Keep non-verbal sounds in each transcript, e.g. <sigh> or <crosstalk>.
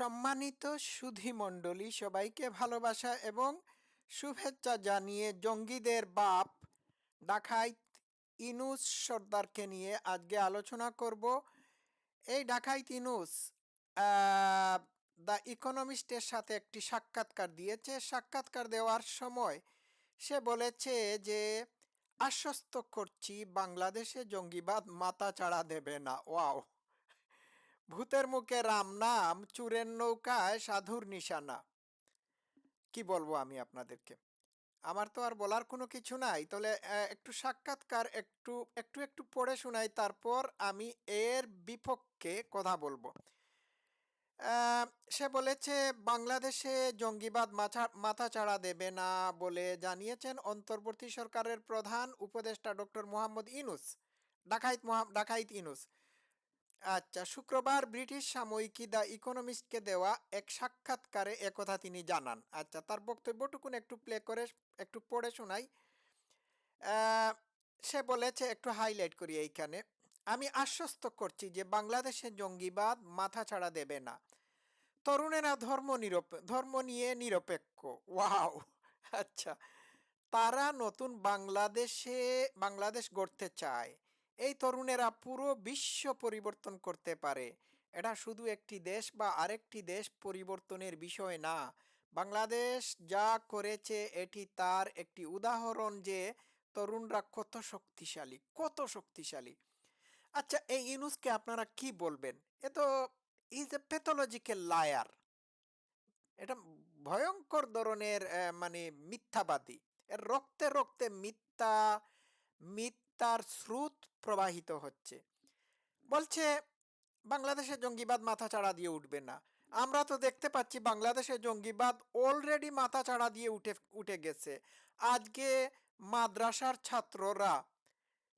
সম্মানিত সুধীমণ্ডলী সবাইকে ভালোবাসা এবং শুভেচ্ছা জানিয়ে জঙ্গিদের বাপ ডাকাইত ইনুস সর্দারকে নিয়ে আজকে আলোচনা করব। এই ডাকাইত ইনুস দ্য ইকোনমিস্টের সাথে একটি সাক্ষাৎকার দিয়েছে। সাক্ষাৎকার দেওয়ার সময় সে বলেছে যে, আশ্বস্ত করছি, বাংলাদেশে জঙ্গিবাদ মাথা চাড়া দেবে না। ওয়াও! ভূতের মুখে রাম নাম, চুরের নৌকায় সাধুর নিশানা। কি বলব আমি আপনাদেরকে? আমার তো আর বলার কোনো কিছু নাই। তাহলে একটু সাক্ষাৎকার, একটু একটু একটু পড়ে শোনাই, তারপর আমি এর বিপক্ষে কথা বলব। সে বলেছে, বাংলাদেশে জঙ্গিবাদ মাথা মাথা চাড়া দেবে না বলে জানিয়েছেন অন্তর্বর্তী সরকারের প্রধান উপদেষ্টা ডক্টর মোহাম্মদ ইনুস, ডাকাইত ডাকাইত ইনুস। আচ্ছা শুক্রবার ব্রিটিশ সাময়িকী দ্য ইকোনমিস্টকে দেওয়া এক সাক্ষাৎকারে একথা তিনি জানান। আচ্ছা তার বক্তব্যটুকুন একটু প্লে করে, একটু পড়ে শোনাই। সে বলেছে, একটু হাইলাইট করি এইখানে, আমি আশ্বস্ত করছি যে বাংলাদেশে জঙ্গিবাদ মাথা ছাড়া দেবে না। তরুণেরা ধর্ম নিরপে, ধর্ম নিয়ে নিরপেক্ষ। ওয়াও! আচ্ছা তারা নতুন বাংলাদেশে, বাংলাদেশ গড়তে চায়। এই তরুণেরা পুরো বিশ্ব পরিবর্তন করতে পারে। এটা শুধু একটি দেশ বা আরেকটি দেশ পরিবর্তনের বিষয় না। বাংলাদেশ যা করেছে, এটি তার একটি উদাহরণ যে তরুণরা কত শক্তিশালী কত শক্তিশালী। আচ্ছা এই ইনুসকে আপনারা কি বলবেন? এ তো ইজ এ প্যাথোলজিক্যাল লায়ার এটা ভয়ঙ্কর ধরনের মানে মিথ্যাবাদী। এর রক্তে রক্তে মিথ্যা মিথ্যার স্রোত প্রবাহিত হচ্ছে। বলছে বাংলাদেশে জঙ্গিবাদ মাথা চাড়া দিয়ে উঠবে না। আমরা তো দেখতে পাচ্ছি বাংলাদেশে জঙ্গিবাদ অলরেডি মাথা চাড়া দিয়ে উঠে উঠে গেছে। আজকে মাদ্রাসার ছাত্ররা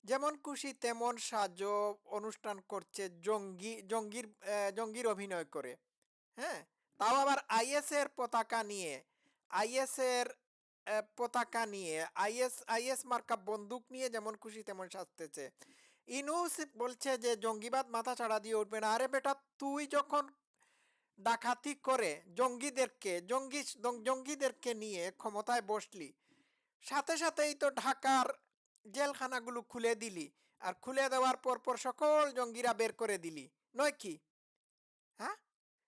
যেমন খুশি তেমন সাজো অনুষ্ঠান করছে জঙ্গি জঙ্গির জঙ্গির অভিনয় করে। হ্যাঁ? তাও আবার আইএস এর পতাকা নিয়ে। আইএস এর আহ, পতাকা নিয়ে, আইএস আইএস মার্কা বন্দুক নিয়ে যেমন খুশি তেমন সাজতেছে। ইনুস বলছে যে, জঙ্গিবাদ মাথা ছাড়া দিয়ে উঠবে না। আরে বেটা, তুই যখন ডাকাতি করে জঙ্গিদেরকে, জঙ্গি জঙ্গিদেরকে নিয়ে ক্ষমতায় বসলি, সাথে সাথেই তো ঢাকার জেলখানাগুলো খুলে দিলি আর খুলে দেওয়ার পর পর সকল জঙ্গিরা বের করে দিলি। নয় কি? হ্যাঁ?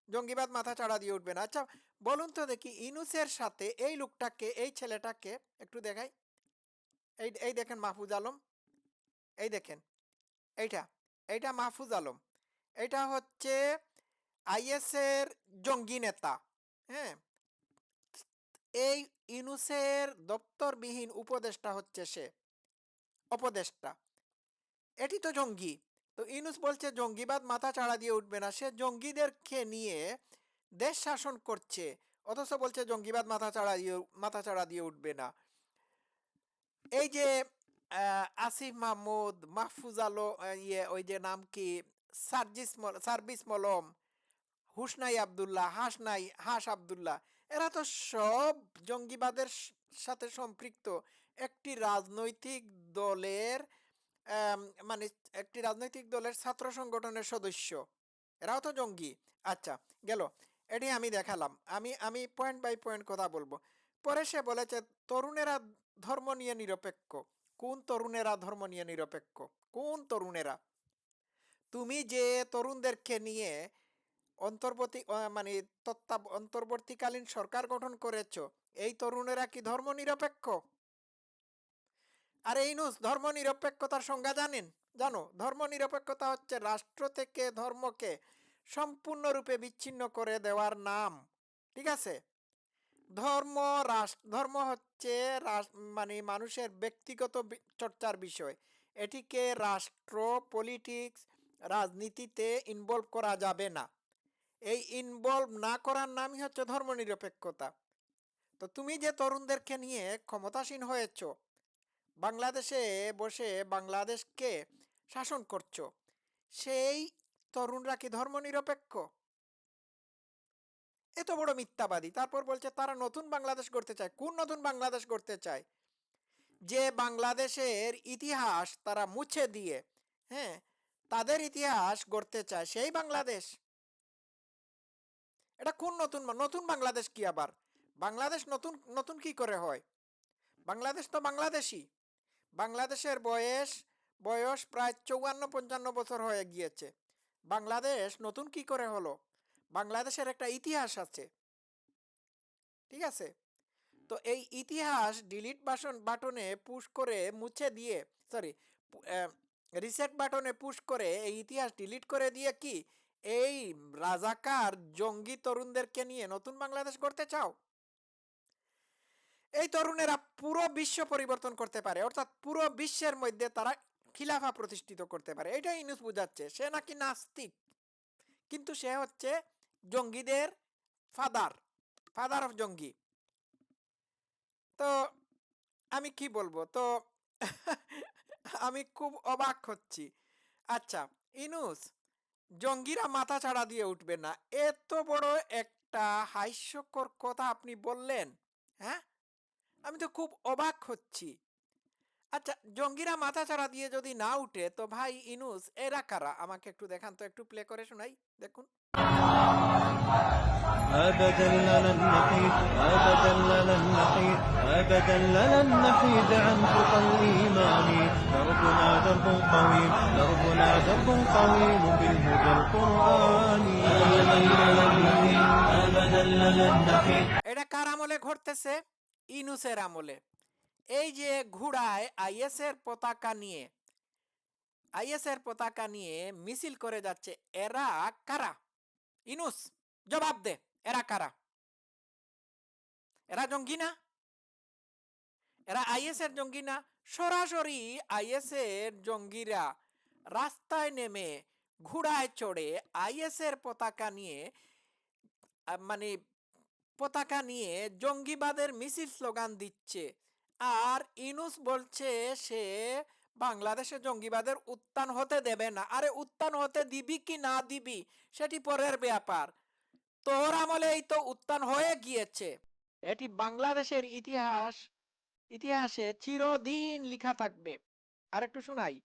জঙ্গিবাদ মাথা চাড়া দিয়ে উঠবে না। আচ্ছা বলুন তো দেখি, ইনুসের সাথে এই লোকটাকে, এই ছেলেটাকে একটু দেখাই। এই এই দেখেন মাহফুজ আলম। এই দেখেন, এইটা এইটা মাহফুজ আলম। এটা হচ্ছে আইএসের জঙ্গি নেতা হ্যাঁ? এই ইনুসের দপ্তরবিহীন উপদেষ্টা হচ্ছে সে উপদেষ্টা এটি তো জঙ্গি। তো ইনুস বলছে, জঙ্গিবাদ মাথা চাড়া দিয়ে উঠবে না। সে জঙ্গিদেরকে নিয়ে দেশ শাসন করছে। অথচ বলছে, জঙ্গিবাদ মাথা চাড়া দিয়ে মাথা চাড়া দিয়ে উঠবে না। এই যে আসিফ মাহমুদ, মাহফুজ আলো ইয়ে ওই যে নাম কি? সার্জিস সার্ভিস মলম, হুসনাই আবদুল্লাহ, হাসনাই, হাস আবদুল্লাহ, এরা তো সব জঙ্গিবাদের সাথে সম্পৃক্ত। একটি রাজনৈতিক দলের মানে একটি রাজনৈতিক দলের ছাত্র সংগঠনের সদস্য। এরাও তো জঙ্গি। আচ্ছা গেল। এটি আমি দেখালাম। আমি আমি পয়েন্ট বাই পয়েন্ট কথা বলব। পরে সে বলেছে, তরুণেরা ধর্ম নিয়ে নিরপেক্ষ। কোন তরুণেরা ধর্ম নিয়ে নিরপেক্ষ? কোন তরুণেরা? তুমি যে তরুণদেরকে নিয়ে অন্তর্বর্তী মানে তত্ত্বা অন্তর্বর্তীকালীন সরকার গঠন করেছ, এই তরুণেরা কি ধর্ম নিরপেক্ষ? আর এই নুস ধর্ম নিরপেক্ষতার সংজ্ঞা জানেন? জানো ধর্ম নিরপেক্ষতা হচ্ছে রাষ্ট্র থেকে ধর্মকে সম্পূর্ণরূপে বিচ্ছিন্ন করে দেওয়ার নাম। ঠিক আছে? ধর্ম রাষ্ট্র ধর্ম হচ্ছে মানে মানুষের ব্যক্তিগত চর্চার বিষয়। এটিকে রাষ্ট্র, পলিটিক্স, রাজনীতিতে ইনভলভ করা যাবে না। এই ইনভলভ না করার নামই হচ্ছে ধর্মনিরপেক্ষতা। তো তুমি যে তরুণদেরকে নিয়ে ক্ষমতাসীন হয়েছো বাংলাদেশে বসে বাংলাদেশকে শাসন করছ, সেই তরুণরা কি ধর্মনিরপেক্ষ? এত বড় মিথ্যাবাদী, তারপর বলছে তারা নতুন বাংলাদেশ গড়তে চায়। কোন নতুন বাংলাদেশ গড়তে চায়? যে বাংলাদেশের ইতিহাস তারা মুছে দিয়ে হ্যাঁ তাদের ইতিহাস গড়তে চায়, সেই বাংলাদেশ। এটা কোন নতুন নতুন বাংলাদেশ কি আবার? বাংলাদেশ নতুন নতুন কি করে হয়? বাংলাদেশ তো বাংলাদেশী বাংলাদেশের বয়স বয়স প্রায় চৌয়ান্ন পঞ্চান্ন বছর হয়ে গিয়েছে। বাংলাদেশ নতুন কি করে হলো? বাংলাদেশের একটা ইতিহাস আছে। ঠিক আছে? তো এই ইতিহাস ডিলিট বাসন, বাটনে পুশ করে মুছে দিয়ে সরি রিসেট বাটনে পুশ করে এই ইতিহাস ডিলিট করে দিয়ে কি, এই রাজাকার জঙ্গি তরুণদেরকে নিয়ে নতুন বাংলাদেশ করতে চাও? এই তরুণেরা পুরো বিশ্ব পরিবর্তন করতে পারে, অর্থাৎ পুরো বিশ্বের মধ্যে তারা খিলাফা প্রতিষ্ঠিত করতে পারে। এটাই ইনুস বুঝাচ্ছে। সে নাকি নাস্তিক, কিন্তু সে হচ্ছে জঙ্গিদের ফাদার ফাদার অফ জঙ্গি। তো আমি কি বলব? তো <laughs> আমি খুব অবাক হচ্ছি। আচ্ছা ইনুস জঙ্গিরা মাথা ছাড়া দিয়ে উঠবে না। এত বড় একটা হাস্যকর কথা আপনি বললেন হ্যাঁ? আমি তো খুব অবাক হচ্ছি আচ্ছা জঙ্গিরা মাথা ছাড়া দিয়ে যদি না উঠে তো ভাই ইনুস এরা কারা আমাকে একটু দেখান তো একটু প্লে করে শোনাই দেখুন أبدا لن نحيد أبدا لن نحيد أبدا لن نحيد عن خطى الإيمان دربنا درب قويم دربنا درب قويم بالهدى القرآني أبدا لن نحيد أبدا لن نحيد এটা কার আমলে ঘটতেছে ইনুসের আমলে এই যে ঘোড়ায় আইএস এর পতাকা নিয়ে আইএস এর পতাকা নিয়ে মিছিল করে যাচ্ছে এরা কারা ইনুস জবাব দে এরা কারা এরা জঙ্গি না এরা আইএস এর জঙ্গি না সরাসরি আইএস এর জঙ্গিরা রাস্তায় নেমে ঘোড়ায় চড়ে আইএস এর পতাকা নিয়ে মানে পতাকা নিয়ে জঙ্গিবাদের মিছিল স্লোগান দিচ্ছে। আর ইনুস বলছে সে বাংলাদেশে জঙ্গিবাদের উত্থান হতে দেবে না। আরে, উত্থান হতে দিবি কি না দিবি, সেটি পরের ব্যাপার। তোর এই তো উত্থান হয়ে গিয়েছে। এটি বাংলাদেশের ইতিহাস, ইতিহাসে চিরদিন লেখা থাকবে। আর একটু শোনাই।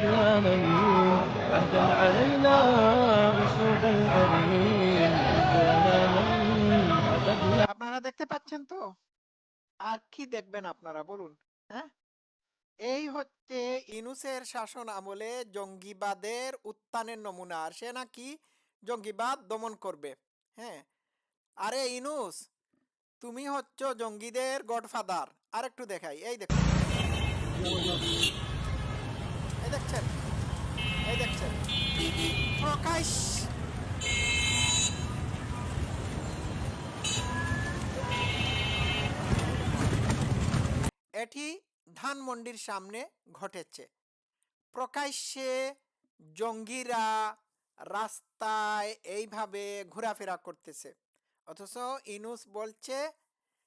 أبد لا نلين عهدا علينا أسود العرين نمضي أماما أبد لا আপনারা দেখতে পাচ্ছেন তো আর কি দেখবেন আপনারা বলুন হ্যাঁ এই হচ্ছে ইনুসের শাসন আমলে জঙ্গিবাদের উত্থানের নমুনা আর সে নাকি জঙ্গিবাদ দমন করবে হ্যাঁ আরে ইনুস তুমি হচ্ছ জঙ্গিদের গডফাদার আর একটু দেখাই এই দেখো এই দেখছেন? এই দেখছেন। প্রকাশ। এটি ধানমন্ডির সামনে ঘটেছে। প্রকাশ্যে জঙ্গিরা রাস্তায় এইভাবে ঘোরাফেরা করতেছে। অথচ ইনুস বলছে,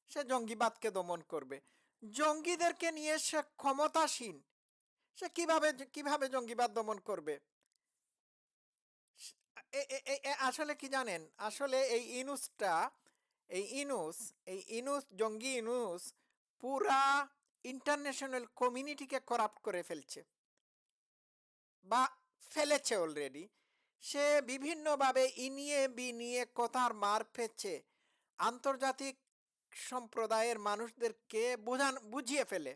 সে জঙ্গিবাদকে দমন করবে। জঙ্গিদেরকে নিয়ে সে ক্ষমতাসীন। সে কীভাবে কীভাবে জঙ্গিবাদ দমন করবে? আসলে কি জানেন? আসলে এই ইনুসটা, এই ইনুস এই ইনুস, জঙ্গি ইনুস পুরা ইন্টারন্যাশনাল কমিউনিটিকে করাপ্ট করে ফেলছে। বা ফেলেছে অলরেডি সে বিভিন্নভাবে ইনিয়ে বিনিয়ে কথার মার ফেছে আন্তর্জাতিক সম্প্রদায়ের মানুষদেরকে বোঝান, বুঝিয়ে ফেলে।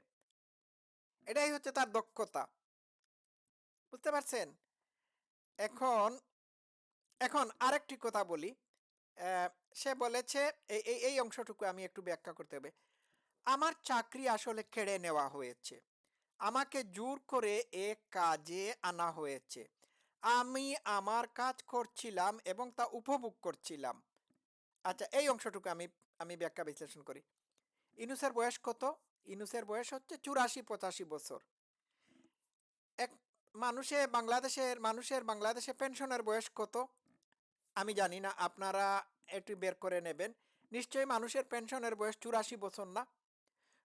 এটাই হচ্ছে তার দক্ষতা। বুঝতে পারছেন? এখন এখন আরেকটি কথা বলি। সে বলেছে এই, এই- অংশটুকু আমি একটু ব্যাখ্যা করতে হবে। আমার চাকরি আসলে কেড়ে নেওয়া হয়েছে। আমাকে জোর করে এ কাজে আনা হয়েছে। আমি আমার কাজ করছিলাম এবং তা উপভোগ করছিলাম। আচ্ছা এই অংশটুকু আমি আমি ব্যাখ্যা বিশ্লেষণ করি। ইনুসের বয়স কত? ইনুসের বয়স হচ্ছে চুরাশি পঁচাশি বছর। এক মানুষে বাংলাদেশের, মানুষের বাংলাদেশে পেনশনের বয়স কত? আমি জানি না, আপনারা একটু বের করে নেবেন। নিশ্চয়ই মানুষের পেনশনের বয়স চুরাশি বছর না?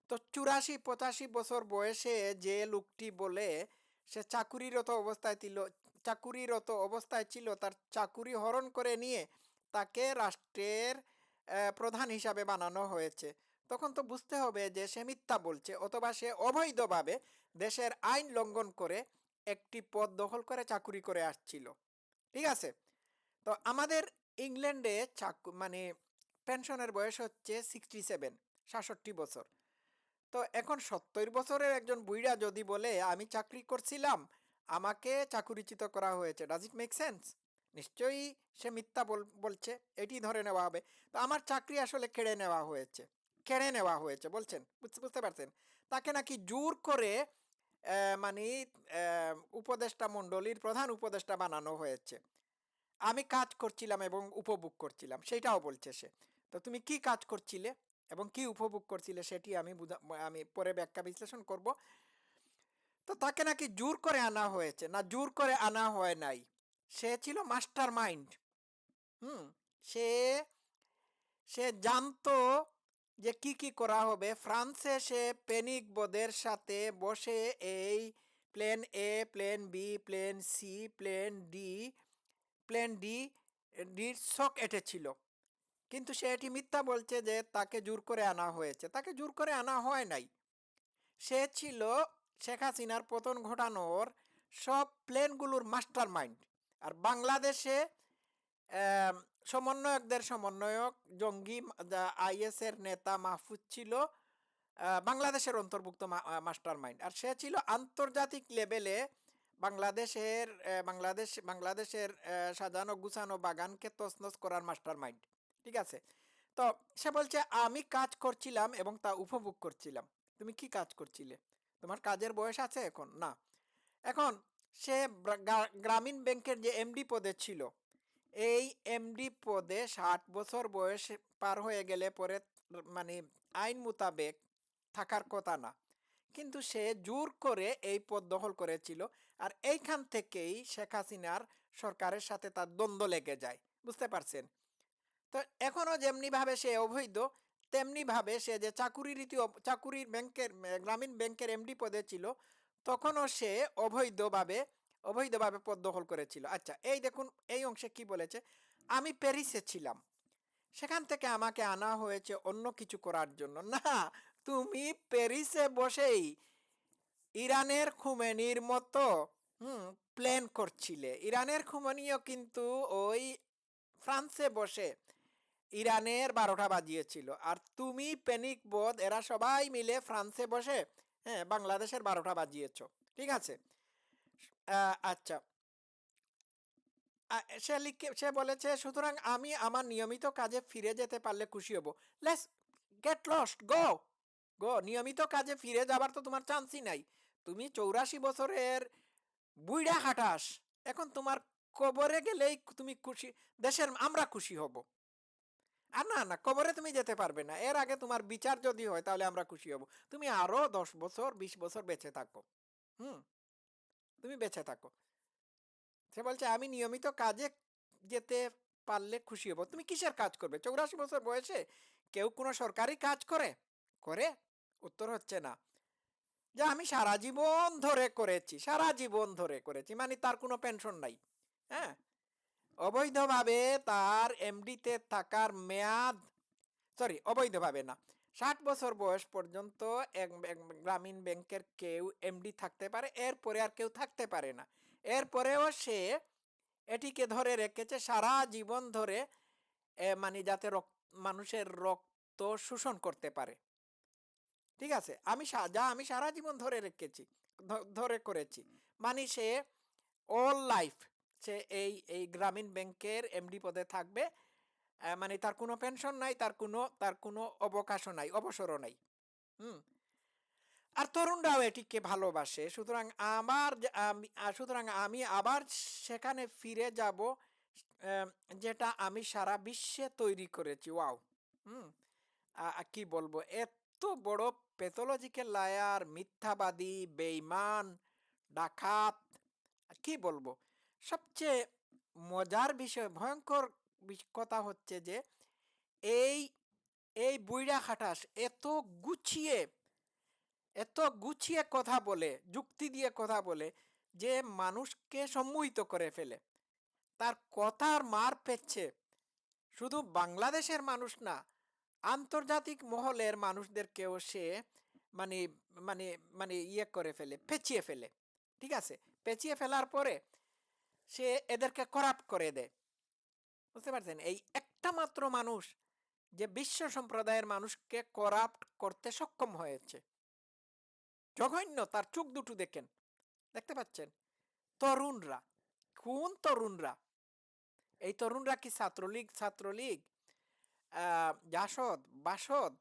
তো চুরাশি পঁচাশি বছর বয়সে যে লোকটি বলে, সে চাকুরিরত অবস্থায় ছিল, চাকুরিরত অবস্থায় ছিল, তার চাকুরি হরণ করে নিয়ে তাকে রাষ্ট্রের প্রধান হিসাবে বানানো হয়েছে। তখন তো বুঝতে হবে যে সে মিথ্যা বলছে অথবা সে অবৈধভাবে দেশের আইন লঙ্ঘন করে একটি পদ দখল করে চাকুরি করে আসছিল। ঠিক আছে? তো আমাদের ইংল্যান্ডে চাকু মানে পেনশনের বয়স হচ্ছে সিক্সটি সেভেন সাতষট্টি বছর। তো এখন সত্তর বছরের একজন বুইড়া যদি বলে, আমি চাকরি করছিলাম, আমাকে চাকুরিচিত করা হয়েছে ডাজ ইট মেক সেন্স নিশ্চয়ই সে মিথ্যা বলছে, এটি ধরে নেওয়া হবে। তো আমার চাকরি আসলে কেড়ে নেওয়া হয়েছে। কেড়ে নেওয়া হয়েছে, বলছেন? বুঝতে পারছেন? তাকে নাকি জোর করে মানে উপদেষ্টা মণ্ডলীর প্রধান উপদেষ্টা বানানো হয়েছে। আমি কাজ করছিলাম এবং উপভোগ করছিলাম, সেটাও বলছে সে। তো তুমি কি কাজ করছিলে এবং কি উপভোগ করছিলে সেটি আমি আমি পরে ব্যাখ্যা বিশ্লেষণ করব। তো তাকে নাকি জোর করে আনা হয়েছে, না জোর করে আনা হয় নাই। সে ছিল মাস্টার মাইন্ড হুম, সে সে জানতো যে কি কি করা হবে? ফ্রান্সে সে পেনিক বোদের সাথে বসে এই plane A plane B plane C plane D plane D ডির শক এঁটেছিল। কিন্তু সে এটি মিথ্যা বলছে যে তাকে জোর করে আনা হয়েছে। তাকে জোর করে আনা হয় নাই। সে ছিল শেখ হাসিনার পতন ঘটানোর সব প্লেনগুলোর মাস্টার মাইন্ড আর বাংলাদেশে সমন্বয়কদের সমন্বয়ক, জঙ্গি আইএস এর নেতা মাহফুজ ছিল বাংলাদেশের অন্তর্ভুক্ত মাস্টার মাইন্ড আর সে ছিল আন্তর্জাতিক লেভেলে বাংলাদেশের বাংলাদেশ, বাংলাদেশের সাজানো গুছানো বাগানকে তছনছ করার মাস্টার মাইন্ড ঠিক আছে? তো সে বলছে, আমি কাজ করছিলাম এবং তা উপভোগ করছিলাম। তুমি কি কাজ করছিলে? তোমার কাজের বয়স আছে এখন? না। এখন সে গ্রামীণ ব্যাংকের যে এমডি পদে ছিল এই এমডি পদে ষাট বছর বয়স পার হয়ে গেলে পরে মানে আইন মোতাবেক থাকার কথা না। কিন্তু সে জোর করে এই পদ দখল করেছিল আর এইখান থেকেই শেখ হাসিনার সরকারের সাথে তার দ্বন্দ্ব লেগে যায়। বুঝতে পারছেন? তো এখনও যেমনিভাবে সে অবৈধ, তেমনিভাবে সে যে চাকুরি রীতি চাকুরির ব্যাংকের, গ্রামীণ ব্যাংকের এমডি পদে ছিল, তখনও সে অবৈধভাবে অবৈধভাবে পদ দখল করেছিল। আচ্ছা এই দেখুন, এই অংশে কি বলেছে? আমি প্যারিসে ছিলাম। সেখান থেকে আমাকে আনা হয়েছে অন্য কিছু করার জন্য। না, তুমি প্যারিসে বসেই ইরানের খুমেনির মতো, হুম, প্ল্যান করছিলে। ইরানের খুমেনিও কিন্তু ওই ফ্রান্সে বসে ইরানের বারোটা বাজিয়েছিল। আর তুমি, প্যানিক, বোধ, এরা সবাই মিলে ফ্রান্সে বসে হ্যাঁ বাংলাদেশের বারোটা বাজিয়েছ। ঠিক আছে? আচ্ছা। সে লিখে, সে বলেছে, সুতরাং আমি আমার নিয়মিত কাজে ফিরে যেতে পারলে খুশি হব। Let's get lost, go! Go, নিয়মিত কাজে ফিরে যাবার তো তোমার চান্সই নাই। তুমি চৌরাশি বছরের বুইড়া হাঁটাস। এখন তোমার কবরে গেলেই তুমি খুশি, দেশের আমরা খুশি হব। আর না না, কবরে তুমি যেতে পারবে না। এর আগে তোমার বিচার যদি হয় তাহলে আমরা খুশি হব। তুমি আরও দশ বছর, বিশ বছর বেঁচে থাকো। হুম। তুমি বেঁচে থাকো। সে বলছে, আমি নিয়মিত কাজে যেতে পারলে খুশি হব। তুমি কিসের কাজ করবে? চৌরাশি বছর বয়সে কেউ কোনো সরকারি কাজ করে? করে? উত্তর হচ্ছে না। যে, আমি সারা জীবন ধরে করেছি, সারা জীবন ধরে করেছি মানে তার কোনো পেনশন নাই। হ্যাঁ? অবৈধভাবে তার এমডিতে থাকার মেয়াদ সরি অবৈধভাবে না। ষাট বছর বয়স পর্যন্ত এক- গ্রামীণ ব্যাংকের কেউ এমডি থাকতে পারে এরপরে আর কেউ থাকতে পারে না। এরপরেও সে এটিকে ধরে রেখেছে সারা জীবন ধরে মানে যাতে মানুষের রক্ত শোষণ করতে পারে। ঠিক আছে? আমি যা আমি সারা জীবন ধরে রেখেছি ধরে করেছি। মানে সে অল লাইফ সে এই এই গ্রামীণ ব্যাংকের এমডি পদে থাকবে। মানে তার কোনো পেনশন নাই, তার কোনো তার কোনো অবকাশও নাই, অবসরও নাই। হুম? আর তরুণরাও এটিকে ভালোবাসে। সুতরাং আমার সুতরাং আমি আবার সেখানে ফিরে যাব যেটা আমি সারা বিশ্বে তৈরি করেছি। ওয়াও! হুম? কি বলব? এত বড় প্যাথোলজিক্যাল লায়ার মিথ্যাবাদী বেইমান ডাকাত, কি বলব? সবচেয়ে মজার বিষয়, ভয়ঙ্কর কথা হচ্ছে যে, এই এই বুইড়া খাটাস এত গুছিয়ে এত গুছিয়ে কথা বলে, যুক্তি দিয়ে কথা বলে যে মানুষকে সম্মোহিত করে ফেলে। তার কথার মার পেচ্ছে। শুধু বাংলাদেশের মানুষ না, আন্তর্জাতিক মহলের মানুষদেরকেও সে মানে মানে মানে ইয়ে করে ফেলে, পেঁচিয়ে ফেলে। ঠিক আছে? পেঁচিয়ে ফেলার পরে সে এদেরকে করাপ্ট করে দেয়। বুঝতে পারছেন? এই একটা মাত্র মানুষ যে বিশ্ব সম্প্রদায়ের মানুষকে করাপ্ট করতে সক্ষম হয়েছে। জঘন্য, তার চোখ দুটো দেখেন। দেখতে পাচ্ছেন? তরুণরা কোন তরুণরা। এই তরুণরা কি ছাত্রলীগ? ছাত্রলীগ? জাসদ, বাসদ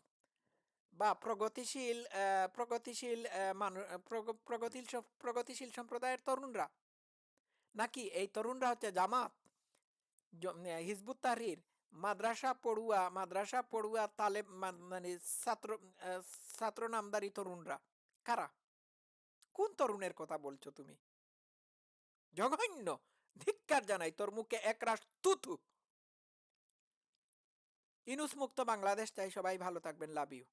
বা প্রগতিশীল প্রগতিশীল মানু- প্রগ- প্রগতিশীল প্রগতিশীল সম্প্রদায়ের তরুণরা? নাকি এই তরুণরা হচ্ছে জামাত? হিজবুত তাহরির মাদ্রাসা পড়ুয়া মাদ্রাসা পড়ুয়া তালেব মানে ছাত্র ছাত্র নামদারি তরুণরা, কারা? কোন তরুণের কথা বলছো তুমি? জঘন্য! ধিক্কার জানাই, তোর মুখে একরাশ তুতু ইনুস মুক্ত বাংলাদেশ চাই, সবাই ভালো থাকবেন, লাভ ইউ।